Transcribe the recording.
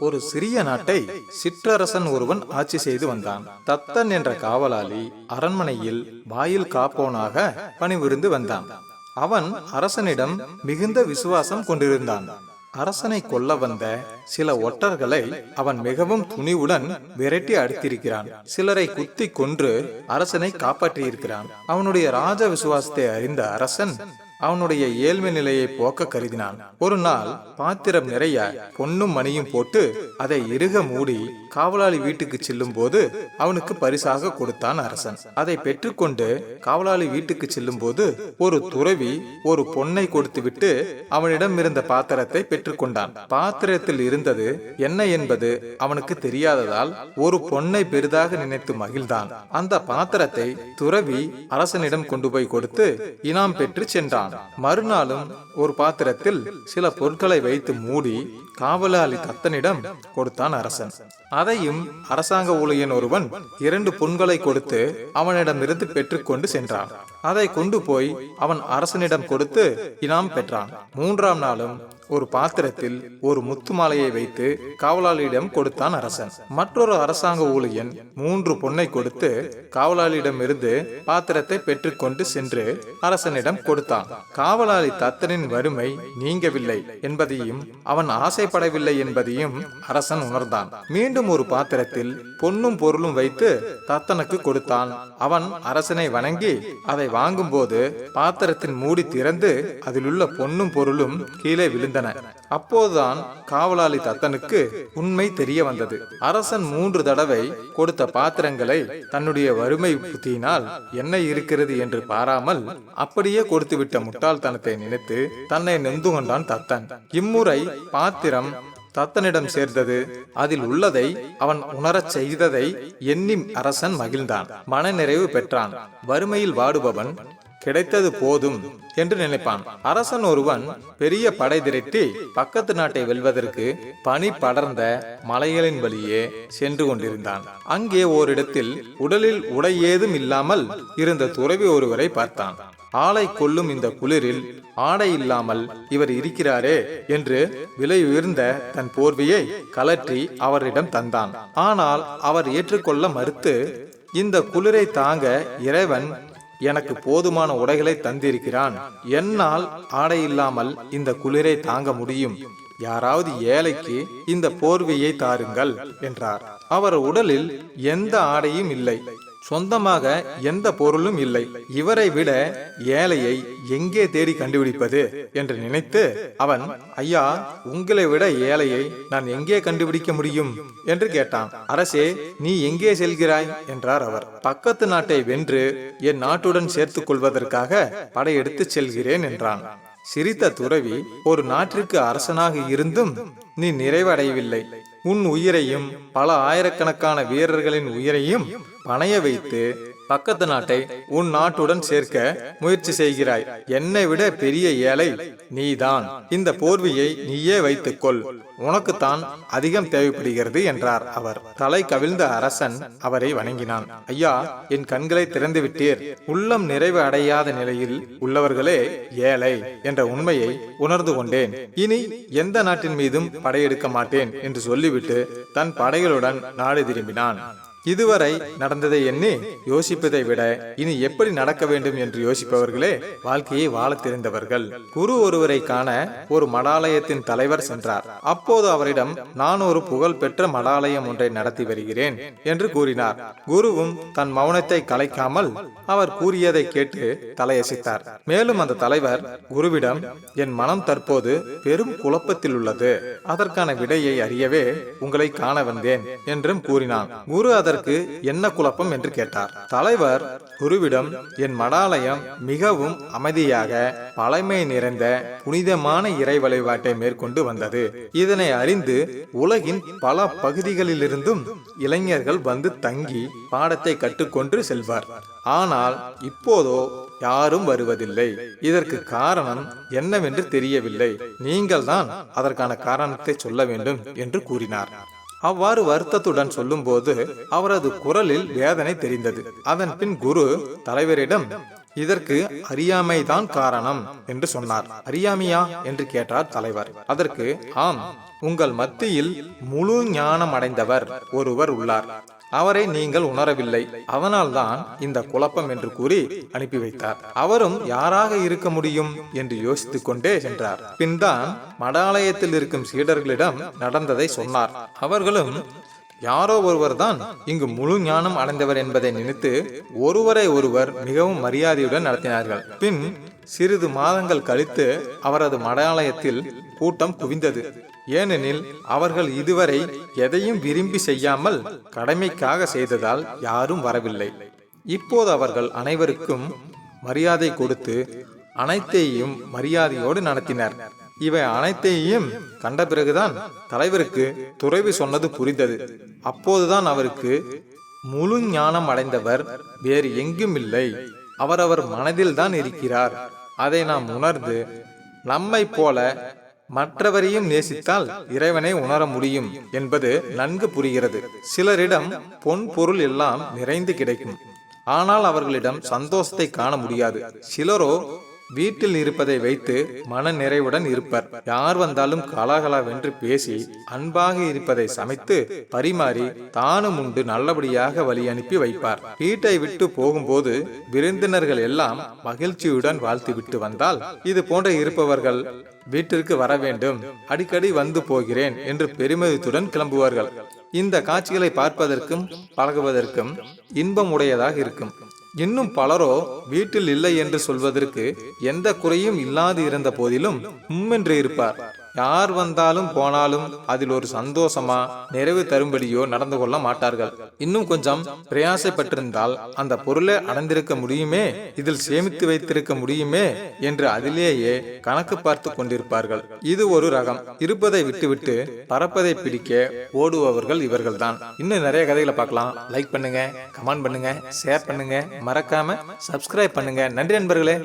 ஒரு சிறிய நாட்டை சிற்றரசன் ஒருவன் ஆட்சி செய்து வந்தான். தத்தன் என்ற காவலாளி அரண்மனையில் வாயில் காப்போனாக பணிபுரிந்து வந்தான். அவன் அரசனிடம் மிகுந்த விசுவாசம் கொண்டிருந்தான். அரசனை கொல்ல வந்த சில ஒட்டர்களை அவன் மிகவும் துணிவுடன் விரட்டி அடித்திருக்கிறான். சிலரை குத்தி கொன்று அரசனை காப்பாற்றியிருக்கிறான். அவனுடைய ராஜ விசுவாசத்தை அறிந்த அரசன் அவனுடைய ஏழ்மை நிலையை போக்க கருதினான். ஒரு நாள் பாத்திரம் நிறைய பொன்னும் மணியும் போட்டு அதை இறுக மூடி காவலாளி வீட்டுக்கு செல்லும் போது அவனுக்கு பரிசாக கொடுத்தான் அரசன். அதை பெற்றுக்கொண்டு காவலாளி வீட்டுக்கு செல்லும் போது ஒரு துறவி ஒரு பொன்னை கொடுத்துவிட்டு அவனிடம் இருந்த பாத்திரத்தை பெற்றுக்கொண்டான். பாத்திரத்தில் இருந்தது என்ன என்பது அவனுக்கு தெரியாததால் ஒரு பொன்னை பெரிதாக நினைத்து மகிழ்ந்தான். அந்த பாத்திரத்தை துறவி அரசனிடம் கொண்டு போய் கொடுத்து இனாம் பெற்று சென்றான். மறுநாளும் ஒரு பாத்திரத்தில் சில பொருட்களை வைத்து மூடி காவலாளி தத்தனிடம் கொடுத்தான் அரசன். அதையும் அரசாங்க ஊழியன் ஒருவன் இரண்டு புண்களை கொடுத்து அவனிடமிருந்து பெற்றுக்கொண்டு சென்றான். அதை கொண்டு போய் அவன் அரசனிடம் கொடுத்து இனாம் பெற்றான். மூன்றாம் நாளும் ஒரு பாத்திரத்தில் ஒரு முத்து மாலையை வைத்து காவலாளியிடம் கொடுத்தான் அரசன். மற்றொரு அரசாங்க ஊழியன் மூன்று பொன்னை கொடுத்து காவலாளியிடம் இருந்து பாத்திரத்தை பெற்றுக்கொண்டு சென்று அரசனிடம் கொடுத்தான். காவலாளி தத்தனின் வறுமை நீங்கவில்லை என்பதையும் அவன் ஆசைப்படவில்லை என்பதையும் அரசன் உணர்ந்தான். மீண்டும் ஒரு பாத்திரத்தில் பொன்னும் பொருளும் வைத்து தத்தனுக்கு கொடுத்தான். அவன் அரசனை வணங்கி அதை வாங்கும்போது பாத்திரத்தின் மூடி திறந்து அதிலுள்ள பொன்னும் பொருளும் கீழே விழுந்தன. அப்போதுதான் காவலாளி தத்தனுக்கு உண்மை தெரிய வந்தது. அரசன் மூன்று தடவை கொடுத்த பாத்திரங்களை தன்னுடைய வறுமை புத்தியினால் என்ன இருக்கிறது என்று பாராமல் அப்படியே கொடுத்துவிட்ட முட்டாள்தனத்தை நினைத்து தன்னை நெந்து கொண்டான் தத்தன். இம்முறை பாத்திரம் தத்தனிடம் சேர்ந்தது. அதில் உள்ளதை அவன் உணரச் செய்ததை எண்ணி அரசன் மகிழ்ந்தான். மனநிறைவு பெற்றான். வறுமையில் வாடுபவன் கிடைத்தது போதும் என்று நினைப்பான். அரசன் ஒருவன் பெரிய படை திரட்டி பக்கத்து நாட்டை வெல்வதற்கு பனி படர்ந்த மலைகளின் வழியே சென்று கொண்டிருந்தான். அங்கே ஓரிடத்தில் உடலில் உடை ஏதும் இல்லாமல் இருந்த துறவி ஒருவரை பார்த்தான். ஆளை கொல்லும் இந்த குளிரில் ஆடை இல்லாமல் இவர் இருக்கிறாரே என்று விலை உயர்ந்த தன் போர்வையை கலற்றி அவரிடம் தந்தான். ஆனால் அவர் ஏற்றுக்கொள்ள மறுத்து இந்த குளிரை தாங்க இறைவன் எனக்கு போதுமான உடைகளை தந்திருக்கிறான். என்னால் ஆடை இல்லாமல் இந்த குளிரை தாங்க முடியும். யாராவது ஏழைக்கு இந்த போர்வையை தாருங்கள் என்றார். அவர் உடலில் எந்த ஆடையும் இல்லை. சொந்தமாக எந்த பொருளும் இல்லை. இவரை விட ஏழையை எங்கே தேடி கண்டுபிடிப்பது என்று நினைத்து அவன் ஐயா உங்களை விட ஏழையை நான் எங்கே கண்டுபிடிக்க முடியும்? என்று கேட்டான். அரசே நீ எங்கே செல்கிறாய்? என்றார் அவர். பக்கத்து நாட்டை வென்று என் நாட்டுடன் சேர்த்துக் கொள்வதற்காக படையெடுத்து செல்கிறேன் என்றான். சிரித்த துறவி ஒரு நாட்டிற்கு அரசனாக இருந்தும் நீ நிறைவடையவில்லை. உன் உயிரையும் பல ஆயிரக்கணக்கான வீரர்களின் உயிரையும் பணைய வைத்து பக்கத்து நாட்டை உன் நாட்டுடன் சேர்க்க முயற்சி செய்கிறாய். என்னை விட பெரிய ஏழை நீதான். இந்த போர்வையை நீயே வைத்துக்கொள். உனக்குத்தான் அதிகம் தேவைப்படுகிறது என்றார் அவர். தலை கவிழ்ந்த அரசன் அவரை வணங்கினான். ஐயா என் கண்களை திறந்து விட்டீர். உள்ளம் நிறைவு அடையாத நிலையில் உள்ளவர்களே ஏழை என்ற உண்மையை உணர்ந்து கொண்டேன். இனி எந்த நாட்டின் மீதும் படையெடுக்க மாட்டேன் என்று சொல்லிவிட்டு தன் படைகளுடன் நாடு திரும்பினான். இதுவரை நடந்ததை எண்ணி யோசிப்பதை விட இனி எப்படி நடக்க வேண்டும் என்று யோசிப்பவர்களே வாழ்க்கையை வாழ தெரிந்தவர்கள். குரு ஒருவரை காண ஒரு மடாலயத்தின் தலைவர் சென்றார். அப்போது அவரிடம் நான் ஒரு புகழ் பெற்ற மடாலயம் ஒன்றை நடத்தி வருகிறேன் என்று கூறினார். குருவும் தன் மௌனத்தை கலைக்காமல் அவர் கூறியதை கேட்டு தலையசைத்தார். மேலும் அந்த தலைவர் குருவிடம் என் மனம் தற்போது பெரும் குழப்பத்தில் உள்ளது. அதற்கான விடையை அறியவே உங்களை காண வந்தேன் என்றும் கூறினான். குரு அதை அதற்கு என்ன குழப்பம் என்று கேட்டார். தலைவர் குருவிடம் என் மடாலயம் மிகவும் அமைதியாக பழமை நிறைந்த புனிதமான இறை வழிபாட்டை மேற்கொண்டு வந்தது. இதனை அறிந்து உலகின் பல பகுதிகளிலிருந்தும் இளைஞர்கள் வந்து தங்கி பாடத்தை கற்றுக்கொண்டு செல்வார். ஆனால் இப்போதோ யாரும் வருவதில்லை. இதற்கு காரணம் என்னவென்று தெரியவில்லை. நீங்கள்தான் அதற்கான காரணத்தை சொல்ல வேண்டும் என்று கூறினார். அவ்வாறு வருத்தத்துடன் சொல்லும்போது அவரது குரலில் வேதனை தெரிந்தது. அதன் பின் குரு தலைவரிடம் இதற்கு அறியாமைதான் காரணம் என்று சொன்னார். அறியாமையா? என்று கேட்டார் தலைவர். அதற்கு ஆம் உங்கள் மத்தியில் முழு ஞானம் அடைந்தவர் ஒருவர் உள்ளார். அவரை நீங்கள் உணரவில்லை. அவனால்தான் இந்த குழப்பம் என்று கூறி அனுப்பி வைத்தார். அவரும் யாராக இருக்க முடியும் என்று யோசித்துக் கொண்டே சென்றார். பின்தான் மடாலயத்தில் இருக்கும் சீடர்களிடம் நடந்ததை சொன்னார். அவர்களும் யாரோ ஒருவர் தான் இங்கு முழு ஞானம் அடைந்தவர் என்பதை நினைத்து ஒருவரை ஒருவர் மிகவும் மரியாதையுடன் நடத்தினார்கள். பின் சிறிது மாதங்கள் கழித்து அவரது மடாலயத்தில் கூட்டம் குவிந்தது. ஏனெனில் அவர்கள் இதுவரை எதையும் விரும்பி செய்யாமல் கடமைக்காக செய்ததால் யாரும் வரவில்லை. இப்போது அவர்கள் அனைவருக்கும் மரியாதை கொடுத்து அனைத்தையும் மரியாதையோடு நடத்தினர். இவை அனைத்தையும் கண்ட பிறகுதான் தலைவருக்கு துறைவு சொன்னது புரிந்தது. அப்போதுதான் அவருக்கு முழு ஞானம் அடைந்தவர் வேறு எங்கும் இல்லை. அவரவர் மனதில் தான் இருக்கிறார். அதை நாம் உணர்ந்து நம்மை போல மற்றவரையும் நேசித்தால் இறைவனை உணர முடியும் என்பது நன்கு புரிகிறது. சிலரிடம் பொன் பொருள் எல்லாம் நிறைந்து கிடைக்கும். ஆனால் அவர்களிடம் சந்தோஷத்தை காண முடியாது. சிலரோ வீட்டில் இருப்பதை வைத்து மன நிறைவுடன் இருப்பர். யார் வந்தாலும் கலாகலாவென்று பேசி அன்பாக இருப்பதை சமைத்து பரிமாறி தானும் உண்டு நல்லபடியாக வழி அனுப்பி வைப்பார். வீட்டை விட்டு போகும்போது விருந்தினர்கள் எல்லாம் மகிழ்ச்சியுடன் வாழ்த்து விட்டு வந்தால் இது போன்ற இருப்பவர்கள் வீட்டிற்கு வர வேண்டும் அடிக்கடி வந்து போகிறேன் என்று பெருமிதத்துடன் கிளம்புவார்கள். இந்த காட்சிகளை பார்ப்பதற்கும் பழகுவதற்கும் இன்பம் உடையதாக இருக்கும். இன்னும் பலரோ வீட்டில் இல்லை என்று சொல்வதற்கு எந்த குறையும் இல்லாது இருந்த போதிலும் உம்மென்று இருப்பார். யார் வந்தாலும் போனாலும் அதில் ஒரு சந்தோஷமா நிறைவு தரும்படியோ நடந்து கொள்ள மாட்டார்கள். இன்னும் கொஞ்சம் பிரயாசைப்பட்டிருந்தால் அந்த பொருளை அடைந்திருக்க முடியுமே? இதில் சேமித்து வைத்திருக்க முடியுமே? என்று அதிலேயே கணக்கு பார்த்து கொண்டிருப்பார்கள். இது ஒரு ரகம். இருப்பதை விட்டுவிட்டு பறப்பதை பிடிக்க ஓடுபவர்கள் இவர்கள்தான். இன்னும் நிறைய கதைகளை பார்க்கலாம். லைக் பண்ணுங்க கமெண்ட் பண்ணுங்க ஷேர் பண்ணுங்க. மறக்காம சப்ஸ்கிரைப் பண்ணுங்க. நன்றி நண்பர்களே.